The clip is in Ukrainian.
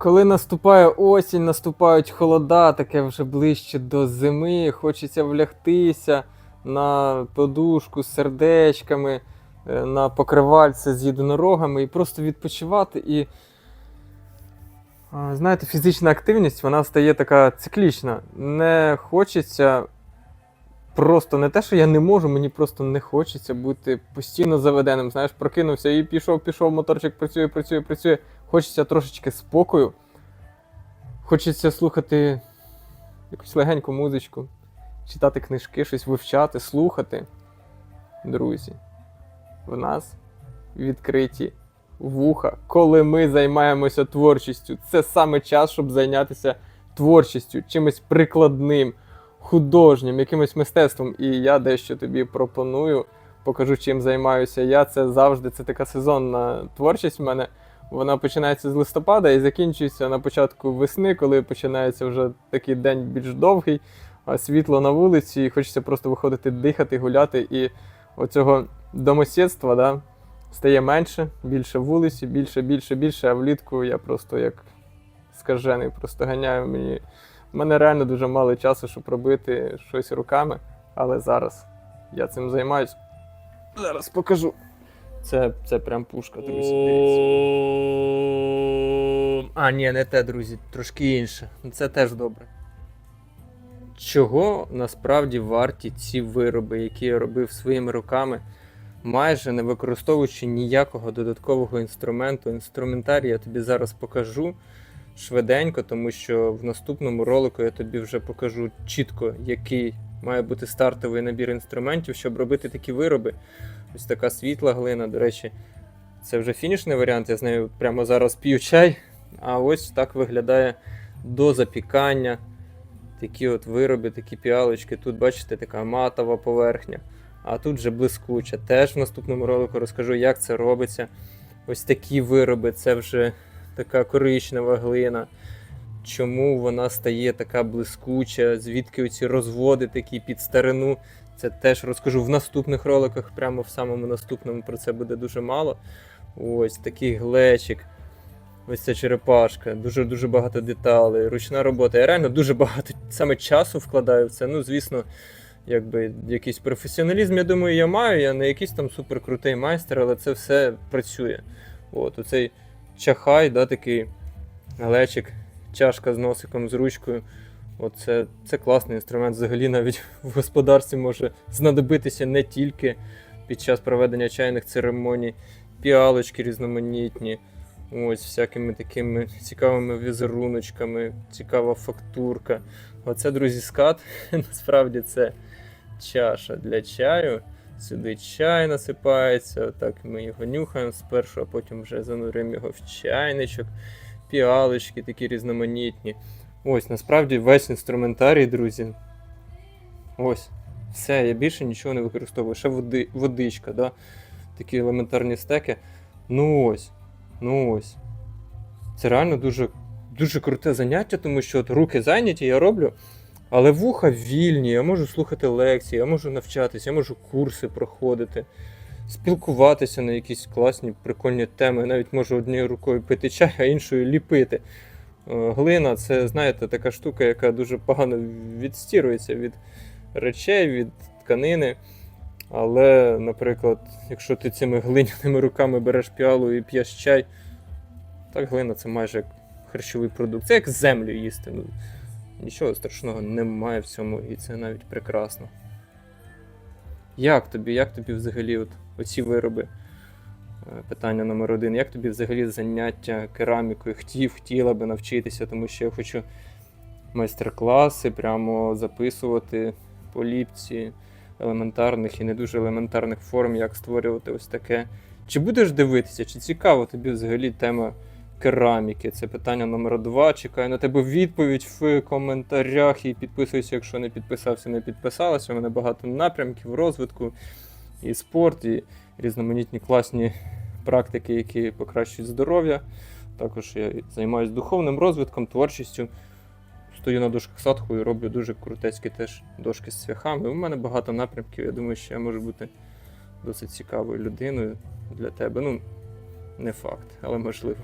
Коли наступає осінь, наступають холода, таке вже ближче до зими, хочеться влягтися на подушку з сердечками, е, на покривальце з єдинорогами і просто відпочивати. І знаєте, фізична активність вона стає така циклічна. Не хочеться просто не те, що я не можу, мені просто не хочеться бути постійно заведеним. Знаєш, прокинувся і пішов, пішов, моторчик працює, працює, працює. Хочеться трошечки спокою. Хочеться слухати якусь легеньку музичку, читати книжки, щось вивчати, слухати. Друзі, в нас відкриті вуха, коли ми займаємося творчістю. Це саме час, щоб зайнятися творчістю, чимось прикладним, художнім, якимось мистецтвом. І я дещо тобі пропоную, покажу, чим займаюся я. Це завжди це така сезонна творчість в мене. Вона починається з листопада і закінчується на початку весни, коли починається вже такий день більш довгий, а світло на вулиці, і хочеться просто виходити, дихати, гуляти. І оцього домосідства да, стає менше, більше вулиці, більше, більше, більше. А влітку я просто як скажений, просто ганяю мені. У мене реально дуже мало часу, щоб робити щось руками, але зараз я цим займаюсь. Зараз покажу. Це, це прям пушка, друзі. Дивіться. А, ні, не те, друзі, трошки інше. Це теж добре. Чого насправді варті ці вироби, які я робив своїми руками, майже не використовуючи ніякого додаткового інструменту. Інструментарій я тобі зараз покажу швиденько, тому що в наступному ролику я тобі вже покажу чітко, який має бути стартовий набір інструментів, щоб робити такі вироби. Ось така світла глина. До речі, це вже фінішний варіант. Я з нею прямо зараз п'ю чай. А ось так виглядає до запікання. Такі от вироби, такі піалочки. Тут, бачите, така матова поверхня, а тут вже блискуча. Теж в наступному ролику розкажу, як це робиться. Ось такі вироби, це вже така коричнева глина. Чому вона стає така блискуча, звідки оці розводи такі під старину. Це теж розкажу в наступних роликах, прямо в самому наступному про це буде дуже мало. Ось такий глечик. Ось ця черепашка, дуже-дуже багато деталей, ручна робота. Я реально дуже багато саме часу вкладаю в це. Ну, звісно, якби якийсь професіоналізм, я думаю, я маю. Я не якийсь там суперкрутий майстер, але це все працює. От, оцей чахай, да, такий глечик, чашка з носиком, з ручкою. От це, це класний інструмент. Взагалі навіть в господарстві може знадобитися не тільки під час проведення чайних церемоній, піалочки різноманітні. Ось всякими такими цікавими візеруночками, цікава фактурка. Оце, друзі, скат. Насправді це чаша для чаю. Сюди чай насипається, отак ми його нюхаємо спершу, а потім вже занурюємо його в чайничок, піалочки такі різноманітні. Ось, насправді весь інструментарій, друзі. Ось. Все, я більше нічого не використовую. Ще води, водичка, да? такі елементарні стеки. Ну ось. Ну ось. Це реально дуже, дуже круте заняття, тому що от руки зайняті, я роблю. Але вуха вільні, я можу слухати лекції, я можу навчатися, я можу курси проходити, спілкуватися на якісь класні, прикольні теми. Навіть можу однією рукою пити чай, а іншою ліпити. Е, Глина це, знаєте, така штука, яка дуже погано відстірується від речей, від тканини. Але, наприклад, якщо ти цими глиняними руками береш піалу і п'єш чай, так глина це майже як харчовий продукт. Це як землю їсти. Ну, нічого страшного немає в цьому, і це навіть прекрасно. Як тобі, як тобі взагалі от, оці вироби? Е, Питання номер один. Як тобі взагалі заняття керамікою? Хотів, хотіла би навчитися, тому що я хочу майстер-класи прямо записувати по ліпці елементарних і не дуже елементарних форм, як створювати ось таке. Чи будеш дивитися, чи цікаво тобі взагалі тема кераміки? Це питання номер два. Чекаю на тебе відповідь в коментарях і підписуйся, якщо не підписався, не підписалася. У мене багато напрямків розвитку і спорт, і різноманітні класні практики, які покращують здоров'я. Також я займаюся духовним розвитком, творчістю. Стою на дошках садху і роблю дуже крутецькі теж дошки з цвяхами. У мене багато напрямків. Я думаю, що я можу бути досить цікавою людиною для тебе. Ну, не факт, але можливо.